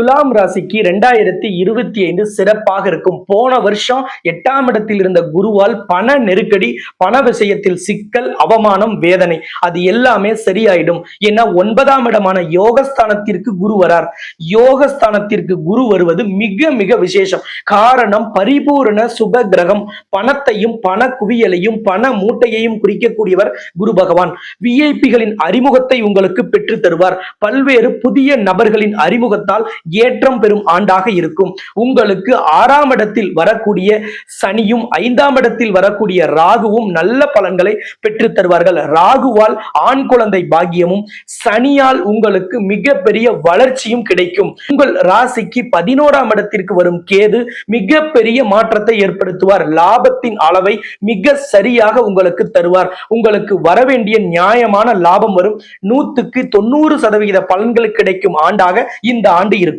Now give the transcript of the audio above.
துலாம் ராசிக்கு ரெண்டாயிரத்தி இருபத்தி ஐந்து சிறப்பாக இருக்கும். போன வருஷம் எட்டாம் இடத்தில் இருந்த குருவால் பண நெருக்கடி பண விஷயத்தில் சிக்கல் அவமானம் வேதனை அது எல்லாமே சரியாயிடும். ஏன்னா ஒன்பதாம் இடமான யோகஸ்தானத்திற்கு குரு வரார். யோகஸ்தானத்திற்கு குரு வருவது மிக மிக விசேஷம். காரணம் பரிபூரண சுப கிரகம். பணத்தையும் பண குவியலையும் பண மூட்டையையும் குறிக்கக்கூடியவர் குரு பகவான். விஐபிகளின் அறிமுகத்தை உங்களுக்கு பெற்று தருவார். பல்வேறு புதிய நபர்களின் அறிமுகத்தால் ஏற்றம் பெறும் ஆண்டாக இருக்கும். உங்களுக்கு ஆறாம் இடத்தில் வரக்கூடிய சனியும் ஐந்தாம் இடத்தில் வரக்கூடிய ராகுவும் நல்ல பலன்களை பெற்று தருவார்கள். ராகுவால் ஆண் குழந்தை பாக்கியமும் சனியால் உங்களுக்கு மிகப்பெரிய வளர்ச்சியும் கிடைக்கும். உங்கள் ராசிக்கு பதினோராம் இடத்திற்கு வரும் கேது மிகப்பெரிய மாற்றத்தை ஏற்படுத்துவார். லாபத்தின் அளவை மிக சரியாக உங்களுக்கு தருவார். உங்களுக்கு வரவேண்டிய நியாயமான லாபம் வரும். நூத்துக்கு தொண்ணூறு சதவிகித பலன்கள் கிடைக்கும் ஆண்டாக இந்த ஆண்டு இருக்கும்.